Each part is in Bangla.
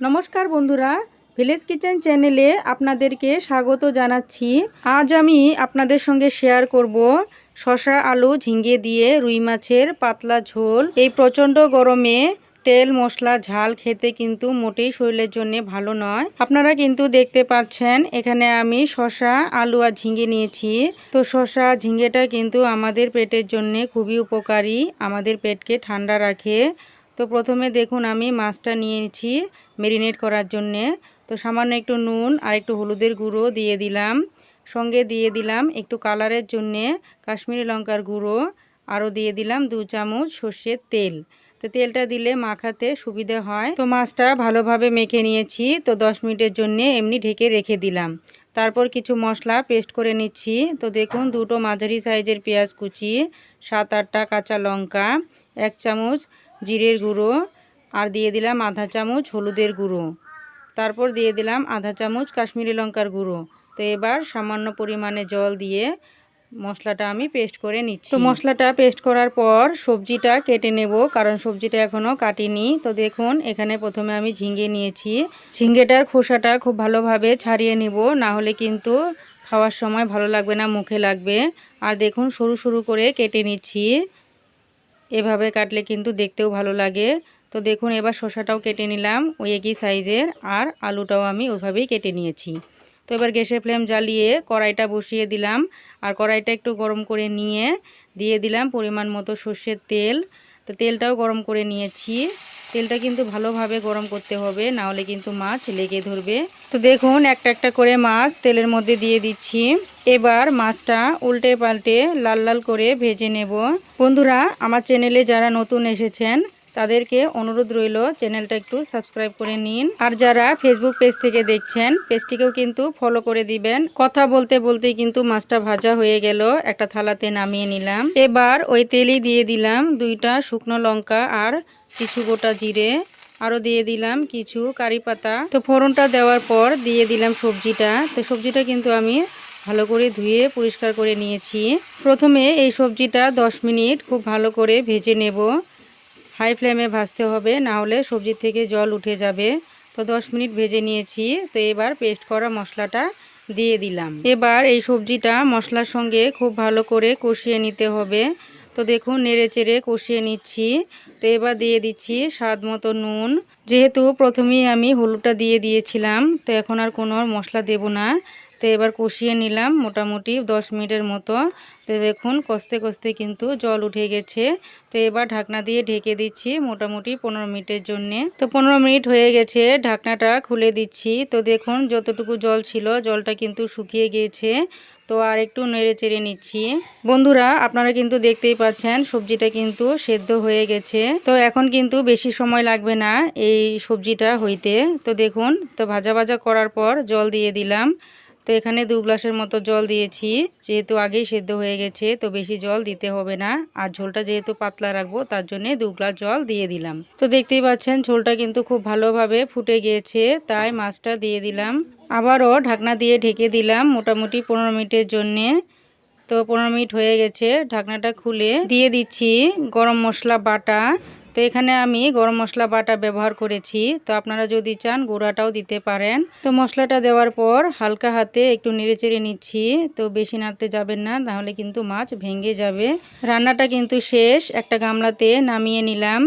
নমস্কার বন্ধুরা, ভিলেজ কিচেন চ্যানেলে আপনাদেরকে স্বাগত জানাচ্ছি। আজ আমি আপনাদের সঙ্গে শেয়ার করব শশা আলু ঝিঙ্গে দিয়ে রুই মাছের পাতলা ঝোল। এই প্রচণ্ড গরমে তেল, মশলা, ঝাল খেতে কিন্তু মোটেই শরীরের জন্য ভালো নয়। আপনারা কিন্তু দেখতে পাচ্ছেন, এখানে আমি শশা আলু আর ঝিঙ্গে নিয়েছি। তো শশা ঝিঙ্গেটা কিন্তু আমাদের পেটের জন্য খুবই উপকারী, আমাদের পেটকে ঠান্ডা রাখে। তো প্রথমে দেখুন আমি মাছটা নিয়েছি মেরিনেট করার জন্যে। তো সামান্য একটু নুন আর একটু হলুদের গুঁড়ো দিয়ে দিলাম। সঙ্গে দিয়ে দিলাম একটু কালারের জন্যে কাশ্মীরি লঙ্কার গুঁড়ো। আরও দিয়ে দিলাম দু চামচ সর্ষের তেল। তো তেলটা দিলে মাখাতে সুবিধে হয়। তো মাছটা ভালোভাবে মেখে নিয়েছি। তো দশ মিনিটের জন্য এমনি ঢেকে রেখে দিলাম। তারপর কিছু মশলা পেস্ট করে নিচ্ছি। তো দেখুন দুটো মাঝারি সাইজের পেঁয়াজ কুচি, সাত আটটা কাঁচা লঙ্কা, এক চামচ জিরের গুঁড়ো আর দিয়ে দিলাম আধা চামচ হলুদের গুঁড়ো। তারপর দিয়ে দিলাম আধা চামচ কাশ্মীরি লঙ্কার গুঁড়ো। তো এবার সামান্য পরিমাণে জল দিয়ে মশলাটা আমি পেস্ট করে নিচ্ছি। তো মশলাটা পেস্ট করার পর সবজিটা কেটে নেব, কারণ সবজিটা এখনও কাটিনি। তো দেখুন, এখানে প্রথমে আমি ঝিঙ্গে নিয়েছি। ঝিঙ্গেটার খোসাটা খুব ভালোভাবে ছাড়িয়ে নিব, না হলে কিন্তু খাওয়ার সময় ভালো লাগবে না, মুখে লাগবে। আর দেখুন, সরু সরু করে কেটে নিচ্ছি। এভাবে কাটলে কিন্তু দেখতেও ভালো লাগে। তো দেখুন, এবার শসাটাও কেটে নিলাম, ওই একই সাইজের, আর আলুটাও আমি ওইভাবেই কেটে নিয়েছি। তো এবার গ্যাসের ফ্লেম জ্বালিয়ে কড়াইটা বসিয়ে দিলাম, আর কড়াইটা একটু গরম করে নিয়ে দিয়ে দিলাম পরিমাণ মতো সর্ষের তেল। তো তেলটাও গরম করে নিয়েছি। তেলটা কিন্তু ভালোভাবে গরম করতে হবে না হলে কিন্তু মাছ লেগে ধরবে। তো দেখুন, একটা একটা করে মাছ তেলের মধ্যে দিয়ে দিচ্ছি। এবার মাছটা উল্টে পাল্টে লাল লাল করে ভেজে নেব। বন্ধুরা, আমার চ্যানেলে যারা নতুন এসেছেন তাদেরকে অনুরোধ রইল চ্যানেলটা একটু সাবস্ক্রাইব করে নিন। আর যারা ফেসবুক পেজ থেকে দেখছেন পেজটিকেও কিন্তু ফলো করে দিবেন। কথা বলতে বলতেই কিন্তু মাছটা ভাজা হয়ে গেল। একটা থালাতে নামিয়ে নিলাম। এবার ওই তেলই দিয়ে দিলাম দুইটা শুকনো লঙ্কা আর কিছু গোটা জিরে। আরও দিয়ে দিলাম কিছু কারি পাতা। তো ফোড়নটা দেওয়ার পর দিয়ে দিলাম সবজিটা। তো সবজিটা কিন্তু আমি ভালো করে ধুয়ে পরিষ্কার করে নিয়েছি। প্রথমে এই সবজিটা 10 মিনিট খুব ভালো করে ভেজে নেব। হাই ফ্লেমে ভাজতে হবে, না হলে সবজি থেকে জল উঠে যাবে। তো 10 মিনিট ভেজে নিয়েছি, তো এবার পেস্ট করা মশলাটা দিয়ে দিলাম। এবার এই সবজিটা মশলার সঙ্গে খুব ভালো করে কষিয়ে নিতে হবে। তো দেখুন নেড়ে চেড়ে কষিয়ে নিচ্ছি। তো এবার দিয়ে দিচ্ছি স্বাদ মতো নুন। যেহেতু প্রথমেই আমি হলুদটা দিয়ে দিয়েছিলাম, তো এখন আর কোনো মশলা দেব না। তো এবার কষিয়ে নিলাম মোটামুটি 10 মিনিটের মতো। তো দেখুন, কষতে কষতে কিন্তু জল উঠে গেছে। তো এবার ঢাকনা দিয়ে ঢেকে দিচ্ছি মোটামুটি পনেরো মিনিটের জন্যে। তো পনেরো মিনিট হয়ে গেছে, ঢাকনাটা খুলে দিচ্ছি। তো দেখুন, যতটুকু জল ছিল, জলটা কিন্তু শুকিয়ে গিয়েছে। তো আর একটু নেড়ে চেড়ে নিচ্ছি। বন্ধুরা, আপনারা কিন্তু দেখতেই পাচ্ছেন, সবজিটা কিন্তু সেদ্ধ হয়ে গেছে। তো এখন কিন্তু বেশি সময় লাগবে না এই সবজিটা হইতে। তো দেখুন, তো ভাজা ভাজা করার পর জল দিয়ে দিলাম। তো এখানে দু গ্লাসের মতো জল দিয়েছি। যেহেতু আগেই সেদ্ধ হয়ে গেছে, তো বেশি জল দিতে হবে না। আর ঝোলটা যেহেতু পাতলা রাখব, তার জন্য দু গ্লাস জল দিয়ে দিলাম। তো দেখতেই পাচ্ছেন, ঝোলটা কিন্তু খুব ভালোভাবে ফুটে গিয়েছে, তাই মাছটা দিয়ে দিলাম। আবারও ঢাকনা দিয়ে ঢেকে দিলাম মোটামুটি পনেরো মিনিটের জন্যে। তো পনেরো মিনিট হয়ে গেছে, ঢাকনাটা খুলে দিয়ে দিচ্ছি গরম মশলা বাটা। তো এখানে আমি গরম মশলা বাটা ব্যবহার করেছি। তো আপনারা যদি চান গুঁড়াটাও দিতে পারেন। তো মশলাটা দেওয়ার পর হালকা হাতে একটু নেড়েচেড়ে নিচ্ছি। তো বেশি নাড়তে যাবেন না তাহলে কিন্তু মাছ ভেঙে যাবে। রান্নাটা কিন্তু শেষ। একটা গামলাতে নামিয়ে নিলাম।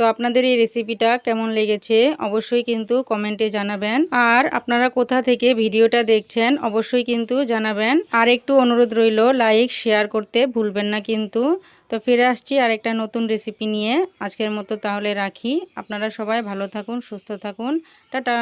তো আপনাদের এই রেসিপিটা কেমন লেগেছে অবশ্যই কিন্তু কমেন্টে জানাবেন। আর আপনারা কোথা থেকে ভিডিওটা দেখছেন অবশ্যই কিন্তু জানাবেন। আর একটু অনুরোধ রইল লাইক শেয়ার করতে ভুলবেন না কিন্তু। তো ফিরে আসছি আর একটা নতুন রেসিপি নিয়ে। আজকের মতো তাহলে রাখি। আপনারা সবাই ভালো থাকুন, সুস্থ থাকুন। টাটা!